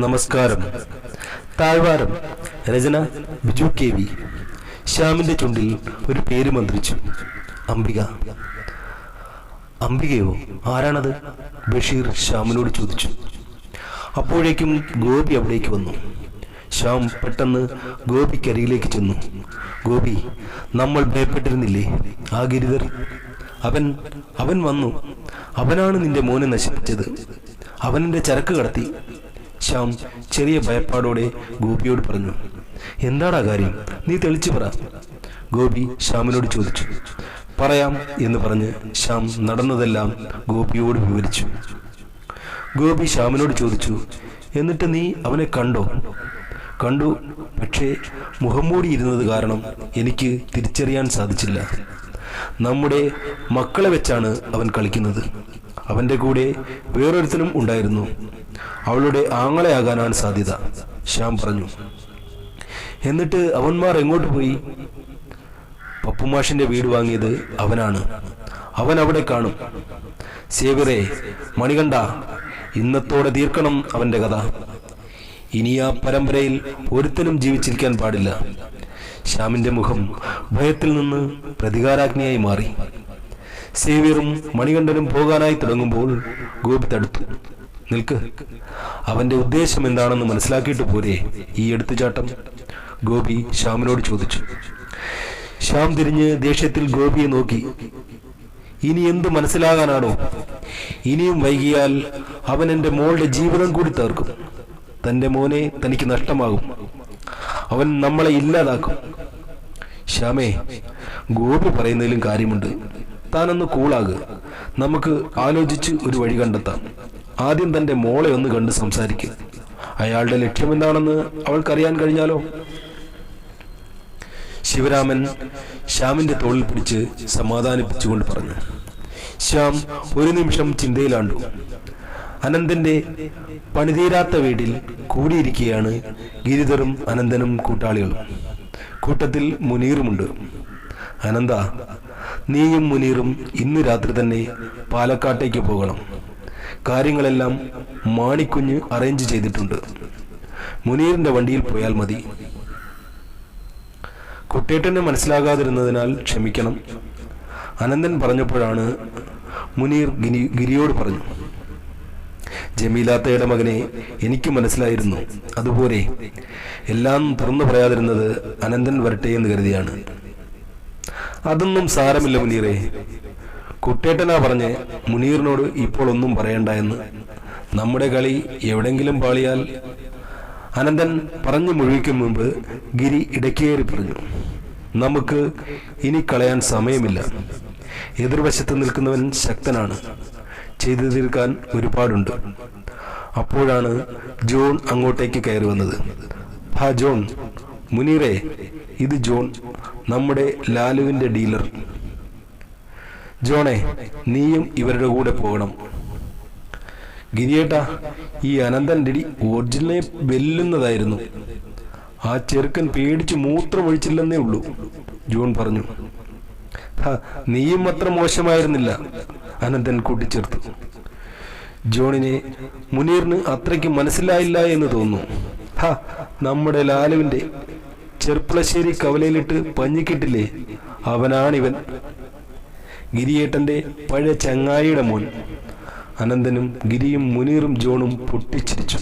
നമസ്കാരം. താഴ്വാരം രചന Biju K V. ശ്യാമിന്റെ ചുണ്ടിൽ ഒരു പേര് മന്ത്രിച്ചു. അംബിക. അംബികയോ ആരാണത്? ബഷീർ ശ്യാമിനോട് ചോദിച്ചു. അപ്പോഴേക്കും ഗോപി അവിടേക്ക് വന്നു. ശ്യാം പെട്ടെന്ന് ഗോപിക്കരികിലേക്ക് ചെന്നു. ഗോപി നമ്മൾ ഭയപ്പെട്ടിരുന്നില്ലേ? ആ ഗിരിധർ അവൻ അവൻ വന്നു. അവനാണ് നിന്റെ മോനെ നശിപ്പിച്ചത്. അവനെന്റെ ചരക്ക് കടത്തി. ശ്യാം ചെറിയ ഭയപ്പാടോടെ ഗോപിയോട് പറഞ്ഞു എന്താടാ കാര്യം? നീ തെളിച്ചു പറ. ഗോപി ശ്യാമിനോട് ചോദിച്ചു പറയാം എന്ന് പറഞ്ഞ് ശ്യാം നടന്നതെല്ലാം ഗോപിയോട് വിവരിച്ചു. ഗോപി ശ്യാമിനോട് ചോദിച്ചു എന്നിട്ട് നീ അവനെ കണ്ടോ? കണ്ടു പക്ഷേ മുഖം മൂടിയിരുന്നത് കാരണം എനിക്ക് തിരിച്ചറിയാൻ സാധിച്ചില്ല. നമ്മുടെ മക്കളെ വെച്ചാണ് അവൻ കളിക്കുന്നത്. അവന്റെ കൂടെ വേറൊരുത്തനും ഉണ്ടായിരുന്നു. അവളുടെ ആങ്ങളെയാകാനാണ് സാധ്യത. ശ്യാം പറഞ്ഞു. എന്നിട്ട് അവന്മാർ എങ്ങോട്ട് പോയി? പപ്പുമാഷിന്റെ വീട് വാങ്ങിയത് അവനാണ്. അവൻ അവിടെ കാണും. സേവറെ മണികണ്ഠ ഇന്നത്തോടെ തീർക്കണം അവന്റെ കഥ. ഇനി ആ പരമ്പരയിൽ ഒരുത്തനും ജീവിച്ചിരിക്കാൻ പാടില്ല. ശ്യാമിന്റെ മുഖം ഭയത്തിൽ നിന്ന് പ്രതികാരാജ്ഞയായി മാറി. സേവ്യറും മണികണ്ഠനും പോകാനായി തുടങ്ങുമ്പോൾ ഗോപി തടുത്തു. നിൽക്ക്. അവന്റെ ഉദ്ദേശം എന്താണെന്ന് മനസ്സിലാക്കിയിട്ട് പോരെ ഈ എടുത്തുചാട്ടം? ഗോപി ശ്യാമിനോട് ചോദിച്ചു. ശ്യാം തിരിഞ്ഞ് ദേഷ്യത്തിൽ ഗോപിയെ നോക്കി. ഇനി എന്ത് മനസ്സിലാകാനാണോ? ഇനിയും വൈകിയാൽ അവൻ എന്റെ മോളുടെ ജീവിതം കൂടി തീർക്കും തന്റെ മോനെ തനിക്ക് നഷ്ടമാകും. അവൻ നമ്മളെ ഇല്ലാതാക്കും. ശ്യാമേ ഗോപി പറയുന്നതിലും കാര്യമുണ്ട്. താനൊന്ന് കൂളാകുക നമുക്ക് ആലോചിച്ച് ഒരു വഴി കണ്ടെത്താം. ആദ്യം തന്റെ മോളെ ഒന്ന് കണ്ട് സംസാരിക്കും. അയാളുടെ ലക്ഷ്യമെന്താണെന്ന് അവൾക്കറിയാൻ കഴിഞ്ഞാലോ? ശിവരാമൻ ശ്യാമിന്റെ തോളിൽ പിടിച്ച് സമാധാനിപ്പിച്ചുകൊണ്ട് പറഞ്ഞു ശ്യാം ഒരു നിമിഷം ചിന്തയിലാണ്ടു. അനന്തന്റെ പണിതീരാത്ത വീട്ടിൽ കൂടിയിരിക്കുകയാണ് ഗിരിധറും അനന്തനും കൂട്ടാളികളും. കൂട്ടത്തിൽ മുനീറുമുണ്ട്. അനന്ത നീയും മുനീറും ഇന്ന് രാത്രി തന്നെ പാലക്കാട്ടേക്ക് പോകണം. കാര്യങ്ങളെല്ലാം മാണിക്കുഞ്ഞ് അറേഞ്ച് ചെയ്തിട്ടുണ്ട്. മുനീറിന്റെ വണ്ടിയിൽ പോയാൽ മതി. കുട്ടേട്ടനെ മനസ്സിലാകാതിരുന്നതിനാൽ ക്ഷമിക്കണം. അനന്തൻ പറഞ്ഞപ്പോഴാണ് മുനീർ ഗിരി ഗിരിയോട് പറഞ്ഞു. ജമീലാത്തയുടെ മകനെ എനിക്ക് മനസ്സിലായിരുന്നു. അതുപോലെ എല്ലാം തുറന്നു പറയാതിരുന്നത് അനന്തൻ വരട്ടെ എന്ന് കരുതിയാണ്. അതൊന്നും സാരമില്ല മുനീറെ. കുട്ടേട്ടനാ പറഞ്ഞ് മുനീറിനോട് ഇപ്പോൾ ഒന്നും പറയണ്ട എന്ന്. നമ്മുടെ കളി എവിടെങ്കിലും പാളിയാൽ അനന്തൻ പറഞ്ഞു മുഴുവിക്കും മുമ്പ് ഗിരി ഇടക്കേറി പറഞ്ഞു. നമുക്ക് ഇനി കളയാൻ സമയമില്ല. എതിർവശത്ത് നിൽക്കുന്നവൻ ശക്തനാണ്. ചെയ്തു തീർക്കാൻ ഒരുപാടുണ്ട്. അപ്പോഴാണ് ജോൺ അങ്ങോട്ടേക്ക് കയറി വന്നത്. ഹാ ജോൺ. മുനീറെ ഇത് ജോൺ. നമ്മുടെ ലാലുവിന്റെ ഡീലർ. ജോണെ നീയും ഇവരുടെ കൂടെ പോകണം. ഗിരിയേട്ടാ ഈ അനന്തൻ ഡിഡി ഒറിജിനലെ വെല്ലുന്നതായിരുന്നു. ആ ചെറുക്കൻ പേടിച്ച് മൂത്രമൊഴിച്ചില്ലെന്നേ ഉള്ളൂ ജോൺ പറഞ്ഞു. "ഹ, നീയും അത്ര മോശമായിരുന്നില്ല അനന്തൻ കൂട്ടിച്ചേർത്തു. ജോണിനെ മുനീറിന് അത്രയ്ക്ക് മനസ്സിലായില്ല എന്ന് തോന്നുന്നു. ഹ നമ്മുടെ ലാലുവിന്റെ ചെർപ്പളശ്ശേരി കവലയിലിട്ട് പഞ്ഞിക്കിട്ടില്ലേ? അവനാണിവൻ. ഗിരിയേട്ടന്റെ പഴയ ചങ്ങായിയുടെ മോൻ. അനന്തനും ഗിരിയും മുനീറും ജോണും പൊട്ടിച്ചിരിച്ചു.